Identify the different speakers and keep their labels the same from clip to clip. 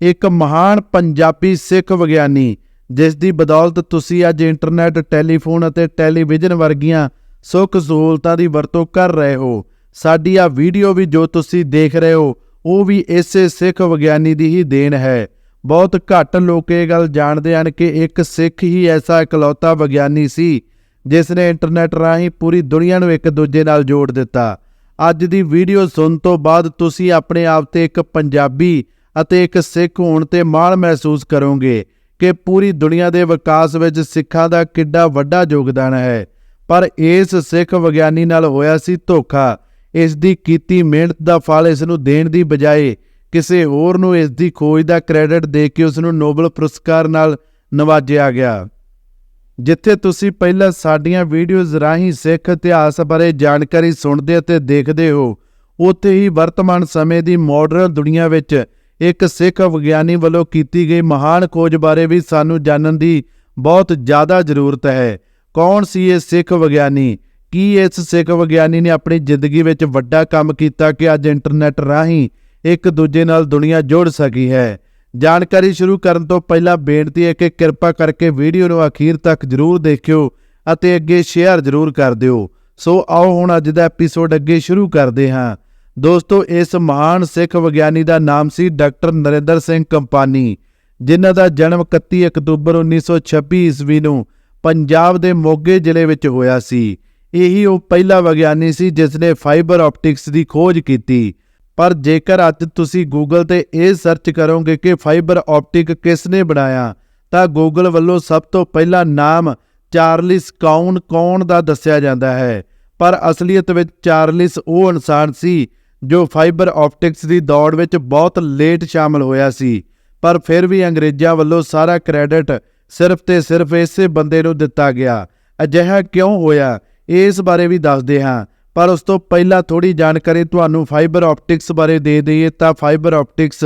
Speaker 1: ਇੱਕ ਮਹਾਨ ਪੰਜਾਬੀ ਸਿੱਖ ਵਿਗਿਆਨੀ ਜਿਸ ਦੀ ਬਦੌਲਤ ਤੁਸੀਂ ਅੱਜ ਇੰਟਰਨੈਟ, ਟੈਲੀਫੋਨ ਅਤੇ ਟੈਲੀਵਿਜ਼ਨ ਵਰਗੀਆਂ ਸੁੱਖ ਸਹੂਲਤਾਂ ਦੀ ਵਰਤੋਂ ਕਰ ਰਹੇ ਹੋ। ਸਾਡੀ ਆ ਵੀਡੀਓ ਵੀ ਜੋ ਤੁਸੀਂ ਦੇਖ ਰਹੇ ਹੋ, ਉਹ ਵੀ ਇਸੇ ਸਿੱਖ ਵਿਗਿਆਨੀ ਦੀ ਹੀ ਦੇਣ ਹੈ। ਬਹੁਤ ਘੱਟ ਲੋਕ ਇਹ ਗੱਲ ਜਾਣਦੇ ਹਨ ਕਿ ਇੱਕ ਸਿੱਖ ਹੀ ਐਸਾ ਇਕਲੌਤਾ ਵਿਗਿਆਨੀ ਸੀ ਜਿਸ ਨੇ ਇੰਟਰਨੈਟ ਰਾਹੀਂ ਪੂਰੀ ਦੁਨੀਆ ਨੂੰ ਇੱਕ ਦੂਜੇ ਨਾਲ ਜੋੜ ਦਿੱਤਾ। ਅੱਜ ਦੀ ਵੀਡੀਓ ਸੁਣਨ ਤੋਂ ਬਾਅਦ ਤੁਸੀਂ ਆਪਣੇ ਆਪ ਤੇ ਇੱਕ ਪੰਜਾਬੀ ਅਤੇ ਇੱਕ ਸਿੱਖ ਹੋਣ ਤੇ ਮਾਣ ਮਹਿਸੂਸ ਕਰੋਗੇ ਕਿ ਪੂਰੀ ਦੁਨੀਆ ਦੇ ਵਿਕਾਸ ਵਿੱਚ ਸਿੱਖਾਂ ਦਾ ਕਿੱਡਾ ਵੱਡਾ ਯੋਗਦਾਨ ਹੈ। ਪਰ ਇਸ ਸਿੱਖ ਵਿਗਿਆਨੀ ਨਾਲ ਹੋਇਆ ਸੀ ਧੋਖਾ। ਇਸ ਦੀ ਕੀਤੀ ਮਿਹਨਤ ਦਾ ਫਲ ਇਸ ਨੂੰ ਦੇਣ ਦੀ ਬਜਾਏ ਕਿਸੇ ਹੋਰ ਨੂੰ ਇਸ ਦੀ ਖੋਜ ਦਾ ਕ੍ਰੈਡਿਟ ਦੇ ਕੇ ਉਸ ਨੂੰ ਨੋਬਲ ਪੁਰਸਕਾਰ ਨਾਲ ਨਵਾਜਿਆ ਗਿਆ। ਜਿੱਥੇ ਤੁਸੀਂ ਪਹਿਲਾਂ ਸਾਡੀਆਂ ਵੀਡੀਓਜ਼ ਰਾਹੀਂ ਸਿੱਖ ਇਤਿਹਾਸ ਬਾਰੇ ਜਾਣਕਾਰੀ ਸੁਣਦੇ ਅਤੇ ਦੇਖਦੇ ਹੋ, ਉੱਥੇ ਹੀ ਵਰਤਮਾਨ ਸਮੇਂ ਦੀ ਮਾਡਰਨ ਦੁਨੀਆ ਵਿੱਚ ਇੱਕ ਸਿੱਖ ਵਿਗਿਆਨੀ ਵੱਲੋਂ ਕੀਤੀ ਗਈ ਮਹਾਨ ਖੋਜ ਬਾਰੇ ਵੀ ਸਾਨੂੰ ਜਾਣਨ ਦੀ ਬਹੁਤ ਜ਼ਿਆਦਾ ਜ਼ਰੂਰਤ ਹੈ। ਕੌਣ ਸੀ ਇਹ ਸਿੱਖ ਵਿਗਿਆਨੀ? ਕੀ ਇਸ ਸਿੱਖ ਵਿਗਿਆਨੀ ਨੇ ਆਪਣੀ ਜ਼ਿੰਦਗੀ ਵਿੱਚ ਵੱਡਾ ਕੰਮ ਕੀਤਾ ਕਿ ਅੱਜ ਇੰਟਰਨੈਟ ਰਾਹੀਂ ਇੱਕ ਦੂਜੇ ਨਾਲ ਦੁਨੀਆ ਜੋੜ ਸਕੀ ਹੈ? ਜਾਣਕਾਰੀ ਸ਼ੁਰੂ ਕਰਨ ਤੋਂ ਪਹਿਲਾਂ ਬੇਨਤੀ ਹੈ ਕਿ ਕਿਰਪਾ ਕਰਕੇ ਵੀਡੀਓ ਨੂੰ ਅਖੀਰ ਤੱਕ ਜ਼ਰੂਰ ਦੇਖਿਓ ਅਤੇ ਅੱਗੇ ਸ਼ੇਅਰ ਜ਼ਰੂਰ ਕਰ ਦਿਓ। ਸੋ ਆਓ ਹੁਣ ਅੱਜ ਦਾ ਐਪੀਸੋਡ ਅੱਗੇ ਸ਼ੁਰੂ ਕਰਦੇ ਹਾਂ। ਦੋਸਤੋ, ਇਸ ਮਹਾਨ ਸਿੱਖ ਵਿਗਿਆਨੀ ਦਾ ਨਾਮ ਸੀ ਡਾਕਟਰ ਨਰਿੰਦਰ ਸਿੰਘ ਕੰਪਾਨੀ, ਜਿਨ੍ਹਾਂ ਦਾ ਜਨਮ 31 ਅਕਤੂਬਰ 1926 ਈਸਵੀ ਨੂੰ ਪੰਜਾਬ ਦੇ ਮੋਗੇ ਜ਼ਿਲ੍ਹੇ ਵਿੱਚ ਹੋਇਆ ਸੀ। ਇਹੀ ਉਹ ਪਹਿਲਾ ਵਿਗਿਆਨੀ ਸੀ ਜਿਸ ਨੇ ਫਾਈਬਰ ਆਪਟਿਕਸ ਦੀ ਖੋਜ ਕੀਤੀ। ਪਰ ਜੇਕਰ ਅੱਜ ਤੁਸੀਂ ਗੂਗਲ ਤੇ ਇਹ ਸਰਚ ਕਰੋਗੇ ਕਿ ਫਾਈਬਰ ਆਪਟਿਕ ਕਿਸ ਨੇ ਬਣਾਇਆ, ਤਾਂ ਗੂਗਲ ਵੱਲੋਂ ਸਭ ਤੋਂ ਪਹਿਲਾ ਨਾਮ ਚਾਰਲਿਸ ਕਾਉਨ ਕੌਣ ਦਾ ਦੱਸਿਆ ਜਾਂਦਾ ਹੈ। ਪਰ ਅਸਲੀਅਤ ਵਿੱਚ ਚਾਰਲਿਸ ਉਹ ਇਨਸਾਨ ਸੀ ਜੋ ਫਾਈਬਰ ਆਪਟਿਕਸ ਦੀ ਦੌੜ ਵਿੱਚ ਬਹੁਤ ਲੇਟ ਸ਼ਾਮਲ ਹੋਇਆ ਸੀ, ਪਰ ਫਿਰ ਵੀ ਅੰਗਰੇਜ਼ਾਂ ਵੱਲੋਂ ਸਾਰਾ ਕ੍ਰੈਡਿਟ ਸਿਰਫ ਤੇ ਸਿਰਫ ਇਸੇ ਬੰਦੇ ਨੂੰ ਦਿੱਤਾ ਗਿਆ। ਅਜਿਹਾ ਕਿਉਂ ਹੋਇਆ, ਇਸ ਬਾਰੇ ਵੀ ਦੱਸਦੇ ਹਾਂ, ਪਰ ਉਸ ਤੋਂ ਪਹਿਲਾਂ ਥੋੜੀ ਜਾਣਕਾਰੀ ਤੁਹਾਨੂੰ ਫਾਈਬਰ ਆਪਟਿਕਸ ਬਾਰੇ ਦੇ ਦਈਏ ਤਾਂ ਫਾਈਬਰ ਆਪਟਿਕਸ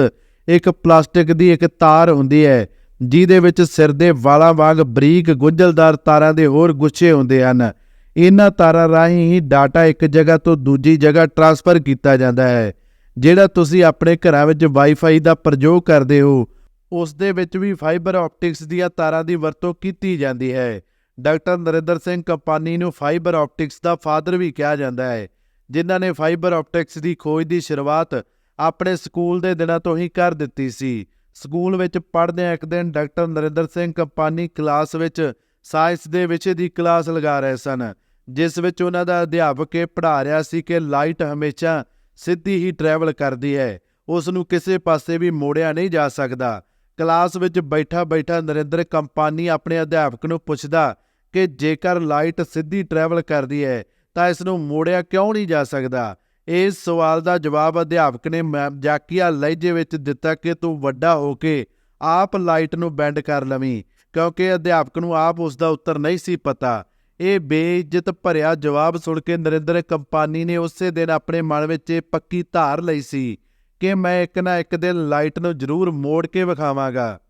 Speaker 1: ਇੱਕ ਪਲਾਸਟਿਕ ਦੀ ਇੱਕ ਤਾਰ ਹੁੰਦੀ ਹੈ, ਜਿਹਦੇ ਵਿੱਚ ਸਿਰ ਦੇ ਵਾਲਾਂ ਵਾਂਗ ਬਰੀਕ ਗੁੰਝਲਦਾਰ ਤਾਰਾਂ ਦੇ ਹੋਰ ਗੁੱਛੇ ਹੁੰਦੇ ਹਨ। ਇਹਨਾਂ ਤਾਰਾਂ ਰਾਹੀਂ ਹੀ ਡਾਟਾ ਇੱਕ ਜਗ੍ਹਾ ਤੋਂ ਦੂਜੀ ਜਗ੍ਹਾ ਟ੍ਰਾਂਸਫਰ ਕੀਤਾ ਜਾਂਦਾ ਹੈ, ਜਿਹੜਾ ਤੁਸੀਂ ਆਪਣੇ ਘਰਾਂ ਵਿੱਚ ਵਾਈਫਾਈ ਦਾ ਪ੍ਰਯੋਗ ਕਰਦੇ ਹੋ। ਉਸ ਦੇ ਵਿੱਚ ਵੀ ਫਾਈਬਰ ਆਪਟਿਕਸ ਦੀਆਂ ਤਾਰਾਂ ਦੀ ਵਰਤੋਂ ਕੀਤੀ ਜਾਂਦੀ ਹੈ। ਡਾਕਟਰ ਨਰਿੰਦਰ ਸਿੰਘ ਕੰਪਾਨੀ ਨੂੰ ਫਾਈਬਰ ਆਪਟਿਕਸ ਦਾ ਫਾਦਰ ਵੀ ਕਿਹਾ ਜਾਂਦਾ ਹੈ, ਜਿਨ੍ਹਾਂ ਨੇ ਫਾਈਬਰ ਆਪਟਿਕਸ ਦੀ ਖੋਜ ਦੀ ਸ਼ੁਰੂਆਤ ਆਪਣੇ ਸਕੂਲ ਦੇ ਦਿਨਾਂ ਤੋਂ ਹੀ ਕਰ ਦਿੱਤੀ ਸੀ। ਸਕੂਲ ਵਿੱਚ ਪੜ੍ਹਦਿਆਂ ਇੱਕ ਦਿਨ ਡਾਕਟਰ ਨਰਿੰਦਰ ਸਿੰਘ ਕੰਪਾਨੀ ਕਲਾਸ ਵਿੱਚ ਸਾਇੰਸ ਦੇ ਵਿਸ਼ੇ ਦੀ ਕਲਾਸ ਲਗਾ ਰਹੇ ਸਨ, ਜਿਸ ਵਿੱਚ ਉਹਨਾਂ ਦਾ ਅਧਿਆਪਕ ਇਹ ਪੜ੍ਹਾ ਰਿਹਾ ਸੀ ਕਿ ਲਾਈਟ ਹਮੇਸ਼ਾ ਸਿੱਧੀ ਹੀ ਟਰੈਵਲ ਕਰਦੀ ਹੈ ਉਸ ਨੂੰ ਕਿਸੇ ਪਾਸੇ ਵੀ ਮੋੜਿਆ ਨਹੀਂ ਜਾ ਸਕਦਾ। ਕਲਾਸ ਵਿੱਚ ਬੈਠਾ ਬੈਠਾ ਨਰਿੰਦਰ ਕੰਪਾਨੀ ਆਪਣੇ ਅਧਿਆਪਕ ਨੂੰ ਪੁੱਛਦਾ ਕਿ ਜੇਕਰ ਲਾਈਟ ਸਿੱਧੀ ਟਰੈਵਲ ਕਰਦੀ ਹੈ, ਤਾਂ ਇਸ ਨੂੰ ਮੋੜਿਆ ਕਿਉਂ ਨਹੀਂ ਜਾ ਸਕਦਾ? ਇਸ ਸਵਾਲ ਦਾ ਜਵਾਬ ਅਧਿਆਪਕ ਨੇ ਮਜ਼ਾਕੀਆ ਲਹਿਜੇ ਵਿੱਚ ਦਿੱਤਾ ਕਿ ਤੂੰ ਵੱਡਾ ਹੋ ਕੇ ਆਪ ਲਾਈਟ ਨੂੰ ਬੈਂਡ ਕਰ ਲਵੀਂ। ਕਿਉਂਕਿ ਅਧਿਆਪਕ ਨੂੰ ਆਪ ਉਸ ਦਾ ਉੱਤਰ ਨਹੀਂ ਸੀ ਪਤਾ। ਇਹ ਬੇਇੱਜ਼ਤ ਭਰਿਆ ਜਵਾਬ ਸੁਣ ਕੇ ਨਰਿੰਦਰ ਕੰਪਾਨੀ ਨੇ ਉਸੇ ਦਿਨ ਆਪਣੇ ਮਨ ਵਿੱਚ ਇਹ ਪੱਕੀ ਧਾਰ ਲਈ ਸੀ ਕਿ ਮੈਂ ਇੱਕ ਨਾ ਇੱਕ ਦਿਨ ਲਾਈਟ ਨੂੰ ਜ਼ਰੂਰ ਮੋੜ ਕੇ ਵਿਖਾਵਾਂਗਾ।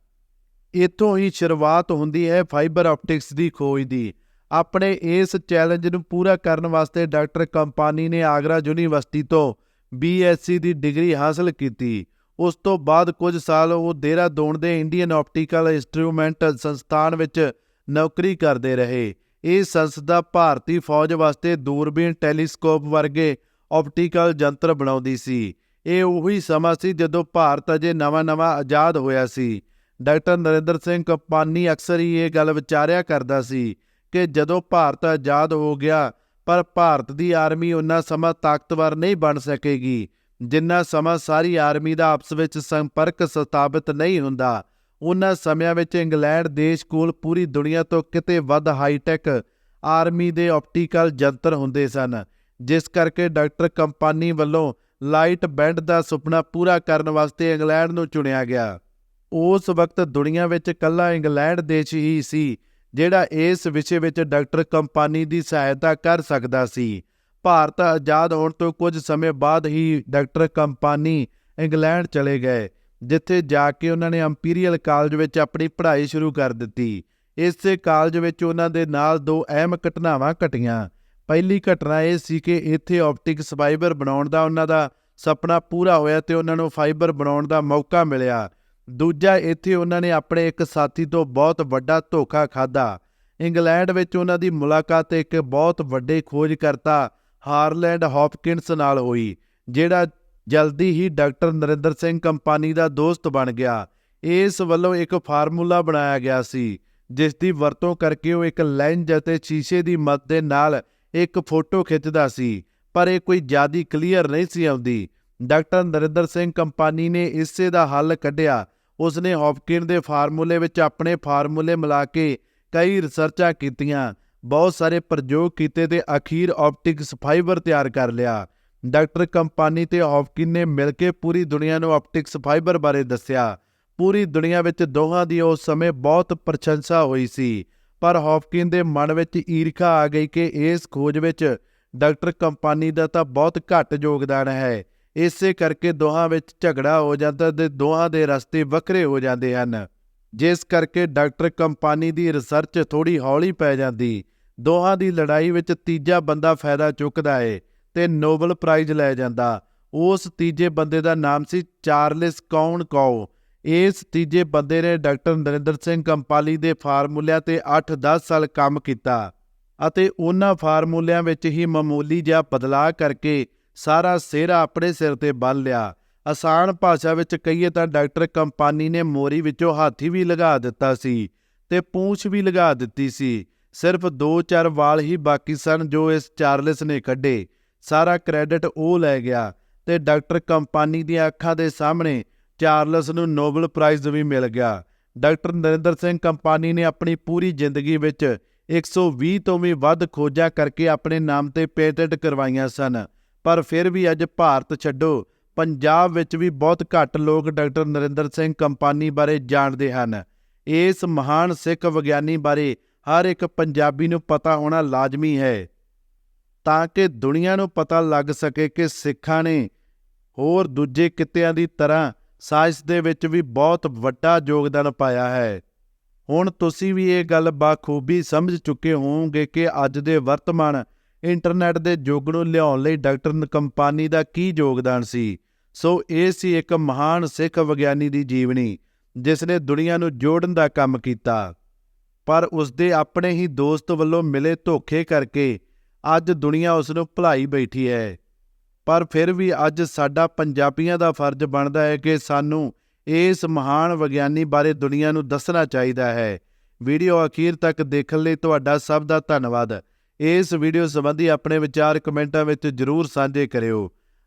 Speaker 1: ਇੱਥੋਂ ਹੀ ਸ਼ੁਰੂਆਤ ਹੁੰਦੀ ਹੈ ਫਾਈਬਰ ਆਪਟਿਕਸ ਦੀ ਖੋਜ ਦੀ। ਆਪਣੇ ਇਸ ਚੈਲੰਜ ਨੂੰ ਪੂਰਾ ਕਰਨ ਵਾਸਤੇ ਡਾਕਟਰ ਕੰਪਾਨੀ ਨੇ ਆਗਰਾ ਯੂਨੀਵਰਸਿਟੀ ਤੋਂ ਬੀਐਸਸੀ ਦੀ ਡਿਗਰੀ ਹਾਸਲ ਕੀਤੀ। ਉਸ ਤੋਂ ਬਾਅਦ ਕੁਝ ਸਾਲ ਉਹ ਦੇਹਰਾਦੂਨ ਦੇ ਇੰਡੀਅਨ ਆਪਟੀਕਲ ਇੰਸਟਰੂਮੈਂਟ ਸੰਸਥਾਨ ਵਿੱਚ ਨੌਕਰੀ ਕਰਦੇ ਰਹੇ। ਇਹ ਸੰਸਥਾ ਭਾਰਤੀ ਫੌਜ ਵਾਸਤੇ ਦੂਰਬੀਨ ਟੈਲੀਸਕੋਪ ਵਰਗੇ ਆਪਟੀਕਲ ਯੰਤਰ ਬਣਾਉਂਦੀ ਸੀ। ਇਹ ਉਹੀ ਸਮਾਂ ਸੀ ਜਦੋਂ ਭਾਰਤ ਅਜੇ ਨਵਾਂ-ਨਵਾਂ ਆਜ਼ਾਦ ਹੋਇਆ ਸੀ। ਡਾਕਟਰ ਨਰਿੰਦਰ ਸਿੰਘ ਕਪਾਨੀ ਅਕਸਰ ਹੀ ਇਹ ਗੱਲ ਵਿਚਾਰਿਆ ਕਰਦਾ ਸੀ ਕਿ ਜਦੋਂ ਭਾਰਤ ਆਜ਼ਾਦ ਹੋ ਗਿਆ, ਪਰ ਭਾਰਤ ਦੀ ਆਰਮੀ ਉਨਾ ਸਮਾਂ ਤਾਕਤਵਰ ਨਹੀਂ ਬਣ ਸਕੇਗੀ। ਜਿੰਨਾ ਸਮਾਂ ਸਾਰੀ ਆਰਮੀ ਦਾ ਆਪਸ ਵਿੱਚ ਸੰਪਰਕ ਸਥਾਪਿਤ ਨਹੀਂ ਹੁੰਦਾ ਉਹਨਾਂ ਸਮਿਆਂ ਵਿੱਚ ਇੰਗਲੈਂਡ ਦੇਸ਼ ਕੋਲ ਪੂਰੀ ਦੁਨੀਆ ਤੋਂ ਕਿਤੇ ਵੱਧ ਹਾਈਟੈਕ, ਆਰਮੀ ਦੇ ਆਪਟੀਕਲ ਯੰਤਰ ਹੁੰਦੇ ਸਨ, ਜਿਸ ਕਰਕੇ ਡਾਕਟਰ ਕੰਪਾਨੀ ਵੱਲੋਂ ਲਾਈਟ ਬੈਂਡ ਦਾ ਸੁਪਨਾ ਪੂਰਾ ਕਰਨ ਵਾਸਤੇ ਇੰਗਲੈਂਡ ਨੂੰ ਚੁਣਿਆ ਗਿਆ। ਉਸ ਵਕਤ ਦੁਨੀਆ ਵਿੱਚ ਇਕੱਲਾ ਇੰਗਲੈਂਡ ਦੇਸ਼ ਹੀ ਸੀ, ਜਿਹੜਾ ਇਸ ਵਿਸ਼ੇ ਵਿੱਚ ਡਾਕਟਰ ਕੰਪਾਨੀ ਦੀ ਸਹਾਇਤਾ ਕਰ ਸਕਦਾ ਸੀ। ਭਾਰਤ ਆਜ਼ਾਦ ਹੋਣ ਤੋਂ ਕੁਝ ਸਮੇਂ ਬਾਅਦ ਹੀ ਡਾਕਟਰ ਕੰਪਾਨੀ ਇੰਗਲੈਂਡ ਚਲੇ ਗਏ, ਜਿੱਥੇ ਜਾ ਕੇ ਉਹਨਾਂ ਨੇ ਇੰਪੀਰੀਅਲ ਕਾਲਜ ਵਿੱਚ ਆਪਣੀ ਪੜ੍ਹਾਈ ਸ਼ੁਰੂ ਕਰ ਦਿੱਤੀ। ਇਸੇ ਕਾਲਜ ਵਿੱਚ ਉਹਨਾਂ ਦੇ ਨਾਲ ਦੋ ਅਹਿਮ ਘਟਨਾਵਾਂ ਘਟੀਆਂ। ਪਹਿਲੀ ਘਟਨਾ ਇਹ ਸੀ ਕਿ ਇੱਥੇ ਆਪਟਿਕਸ ਫਾਈਬਰ ਬਣਾਉਣ ਦਾ ਉਹਨਾਂ ਦਾ ਸੁਪਨਾ ਪੂਰਾ ਹੋਇਆ ਤੇ ਉਹਨਾਂ ਨੂੰ ਫਾਈਬਰ ਬਣਾਉਣ ਦਾ ਮੌਕਾ ਮਿਲਿਆ। ਦੂਜਾ, ਇੱਥੇ ਉਹਨਾਂ ਨੇ ਆਪਣੇ ਇੱਕ ਸਾਥੀ ਤੋਂ ਬਹੁਤ ਵੱਡਾ ਧੋਖਾ ਖਾਦਾ ਇੰਗਲੈਂਡ ਵਿੱਚ ਉਹਨਾਂ ਦੀ ਮੁਲਾਕਾਤ ਇੱਕ ਬਹੁਤ ਵੱਡੇ ਖੋਜਕਰਤਾ ਹਾਰਲੈਂਡ ਹੌਪਕਿੰਸ ਨਾਲ ਹੋਈ, ਜਿਹੜਾ ਜਲਦੀ ਹੀ ਡਾਕਟਰ ਨਰਿੰਦਰ ਸਿੰਘ ਕੰਪਨੀ ਦਾ ਦੋਸਤ ਬਣ ਗਿਆ। ਇਸ ਵੱਲੋਂ ਇੱਕ ਫਾਰਮੂਲਾ ਬਣਾਇਆ ਗਿਆ ਸੀ, ਜਿਸ ਦੀ ਵਰਤੋਂ ਕਰਕੇ ਉਹ ਇੱਕ ਲੈਂਜ ਅਤੇ ਸ਼ੀਸ਼ੇ ਦੀ ਮਦਦ ਦੇ ਨਾਲ ਇੱਕ ਫੋਟੋ ਖਿੱਚਦਾ ਸੀ, ਪਰ ਇਹ ਕੋਈ ਜਿਆਦੀ ਕਲੀਅਰ ਨਹੀਂ ਸੀ ਆਉਂਦੀ। ਡਾਕਟਰ ਨਰਿੰਦਰ ਸਿੰਘ ਕੰਪਨੀ ਨੇ ਇਸੇ ਦਾ ਹੱਲ ਕੱਢਿਆ। ਉਸਨੇ ਹੌਪਕਿਨ ਦੇ ਫਾਰਮੂਲੇ ਵਿੱਚ ਆਪਣੇ ਫਾਰਮੂਲੇ ਮਿਲਾ ਕੇ ਕਈ ਰਿਸਰਚਾਂ ਕੀਤੀਆਂ ਬਹੁਤ ਸਾਰੇ ਪ੍ਰਯੋਗ ਕੀਤੇ ਤੇ ਅਖੀਰ ਆਪਟਿਕਸ ਫਾਈਬਰ ਤਿਆਰ ਕਰ ਲਿਆ। ਡਾਕਟਰ ਕੰਪਾਨੀ ਤੇ ਹੌਪਕਿਨ ਨੇ ਮਿਲ ਕੇ ਪੂਰੀ ਦੁਨੀਆ ਨੂੰ ਆਪਟਿਕਸ ਫਾਈਬਰ ਬਾਰੇ ਦੱਸਿਆ। ਪੂਰੀ ਦੁਨੀਆ ਵਿੱਚ ਦੋਹਾਂ ਦੀ ਉਸ ਸਮੇਂ ਬਹੁਤ ਪ੍ਰਸ਼ੰਸਾ ਹੋਈ ਸੀ, ਪਰ ਹੌਪਕਿਨ ਦੇ ਮਨ ਵਿੱਚ ਈਰਖਾ ਆ ਗਈ ਕਿ ਇਸ ਖੋਜ ਵਿੱਚ ਡਾਕਟਰ ਕੰਪਾਨੀ ਦਾ ਤਾਂ ਬਹੁਤ ਘੱਟ ਯੋਗਦਾਨ ਹੈ। ਇਸੇ ਕਰਕੇ ਦੋਹਾਂ ਵਿੱਚ ਝਗੜਾ ਹੋ ਜਾਂਦਾ ਤੇ ਦੋਹਾਂ ਦੇ ਰਸਤੇ ਵੱਖਰੇ ਹੋ ਜਾਂਦੇ ਹਨ। ਜਿਸ ਕਰਕੇ ਡਾਕਟਰ ਕੰਪਨੀ ਦੀ ਰਿਸਰਚ ਥੋੜੀ ਹੌਲੀ ਪੈ ਜਾਂਦੀ। ਦੋਹਾਂ ਦੀ ਲੜਾਈ ਵਿੱਚ ਤੀਜਾ ਬੰਦਾ ਫਾਇਦਾ ਚੁੱਕਦਾ ਏ ਤੇ ਨੋਬਲ ਪ੍ਰਾਈਜ਼ ਲੈ ਜਾਂਦਾ। ਉਸ ਤੀਜੇ ਬੰਦੇ ਦਾ ਨਾਮ ਸੀ ਚਾਰਲਸ ਕੌਨ ਕੌ। ਇਸ ਤੀਜੇ ਬੰਦੇ ਨੇ ਡਾਕਟਰ ਨਰਿੰਦਰ ਸਿੰਘ ਕੰਪਾਲੀ ਦੇ ਫਾਰਮੂਲਿਆਂ ਤੇ 8-10 ਸਾਲ ਕੰਮ ਕੀਤਾ ਅਤੇ ਉਹਨਾਂ ਫਾਰਮੂਲਿਆਂ ਵਿੱਚ ਹੀ ਮਾਮੂਲੀ ਜਿਹਾ ਬਦਲਾਅ ਕਰਕੇ ਸਾਰਾ ਸਿਹਰਾ ਆਪਣੇ ਸਿਰ ਤੇ ਬੰਨ ਲਿਆ। ਆਸਾਨ ਭਾਸ਼ਾ ਵਿੱਚ ਕਹੀਏ ਤਾਂ ਡਾਕਟਰ ਕੰਪਾਨੀ ਨੇ ਮੋਰੀ ਵਿੱਚੋਂ ਹਾਥੀ ਵੀ ਲਗਾ ਦਿੱਤਾ ਸੀ ਤੇ ਪੂੰਛ ਵੀ ਲਗਾ ਦਿੱਤੀ ਸੀ। ਸਿਰਫ 2-4 ਵਾਲ ਹੀ ਬਾਕੀ ਸਨ ਜੋ ਇਸ ਚਾਰਲਸ ਨੇ ਕੱਢੇ। ਸਾਰਾ ਕ੍ਰੈਡਿਟ ਉਹ ਲੈ ਗਿਆ ਤੇ ਡਾਕਟਰ ਕੰਪਾਨੀ ਦੀਆਂ ਅੱਖਾਂ ਦੇ ਸਾਹਮਣੇ ਚਾਰਲਸ ਨੂੰ ਨੋਬਲ ਪ੍ਰਾਈਜ਼ ਵੀ ਮਿਲ ਗਿਆ। ਡਾਕਟਰ ਨਰਿੰਦਰ ਸਿੰਘ ਕੰਪਾਨੀ ਨੇ ਆਪਣੀ ਪੂਰੀ ਜ਼ਿੰਦਗੀ ਵਿੱਚ 120 ਤੋਂ ਵੀ ਵੱਧ ਖੋਜਾਂ ਕਰਕੇ ਆਪਣੇ ਨਾਮ ਤੇ ਪੇਟੈਂਟ ਕਰਵਾਈਆਂ ਸਨ। ਪਰ ਫਿਰ ਵੀ ਅੱਜ ਭਾਰਤ ਛੱਡੋ ਪੰਜਾਬ ਵਿੱਚ ਵੀ ਬਹੁਤ ਘੱਟ ਲੋਕ ਡਾਕਟਰ ਨਰਿੰਦਰ ਸਿੰਘ ਕੰਪਾਨੀ ਬਾਰੇ ਜਾਣਦੇ ਹਨ। ਇਸ ਮਹਾਨ ਸਿੱਖ ਵਿਗਿਆਨੀ ਬਾਰੇ ਹਰ ਇੱਕ ਪੰਜਾਬੀ ਨੂੰ ਪਤਾ ਹੋਣਾ ਲਾਜ਼ਮੀ ਹੈ। ਤਾਂ ਕਿ ਦੁਨੀਆ ਨੂੰ ਪਤਾ ਲੱਗ ਸਕੇ ਕਿ ਸਿੱਖਾਂ ਨੇ ਹੋਰ ਦੂਜੇ ਕਿੱਤਿਆਂ ਦੀ ਤਰ੍ਹਾਂ ਸਾਇੰਸ ਦੇ ਵਿੱਚ ਵੀ ਬਹੁਤ ਵੱਡਾ ਯੋਗਦਾਨ ਪਾਇਆ ਹੈ। ਹੁਣ ਤੁਸੀਂ ਵੀ ਇਹ ਗੱਲ ਬਾਖੂਬੀ ਸਮਝ ਚੁੱਕੇ ਹੋਵੋਗੇ ਕਿ ਅੱਜ ਦੇ ਵਰਤਮਾਨ ਇੰਟਰਨੈਟ ਦੇ ਯੁੱਗ ਨੂੰ ਲਿਆਉਣ ਲਈ ਡਾਕਟਰ ਕੰਪਨੀ ਦਾ ਕੀ ਯੋਗਦਾਨ ਸੀ। ਸੋ ਇਹ ਸੀ ਇੱਕ ਮਹਾਨ ਸਿੱਖ ਵਿਗਿਆਨੀ ਦੀ ਜੀਵਨੀ, ਜਿਸ ਨੇ ਦੁਨੀਆ ਨੂੰ ਜੋੜਨ ਦਾ ਕੰਮ ਕੀਤਾ। ਪਰ ਉਸ ਦੇ ਆਪਣੇ ਹੀ ਦੋਸਤ ਵੱਲੋਂ ਮਿਲੇ ਧੋਖੇ ਕਰਕੇ ਅੱਜ ਦੁਨੀਆ ਉਸ ਨੂੰ ਭੁਲਾਈ ਬੈਠੀ ਹੈ। ਪਰ ਫਿਰ ਵੀ ਅੱਜ ਸਾਡਾ ਪੰਜਾਬੀਆਂ ਦਾ ਫਰਜ਼ ਬਣਦਾ ਹੈ ਕਿ ਸਾਨੂੰ ਇਸ ਮਹਾਨ ਵਿਗਿਆਨੀ ਬਾਰੇ ਦੁਨੀਆ ਨੂੰ ਦੱਸਣਾ ਚਾਹੀਦਾ ਹੈ। ਵੀਡੀਓ ਅਖੀਰ ਤੱਕ ਦੇਖਣ ਲਈ ਤੁਹਾਡਾ ਸਭ ਦਾ ਧੰਨਵਾਦ। ਇਸ ਵੀਡੀਓ ਸੰਬੰਧੀ ਆਪਣੇ ਵਿਚਾਰ ਕਮੈਂਟਾਂ ਵਿੱਚ ਜਰੂਰ ਸਾਂਝੇ ਕਰਿਓ।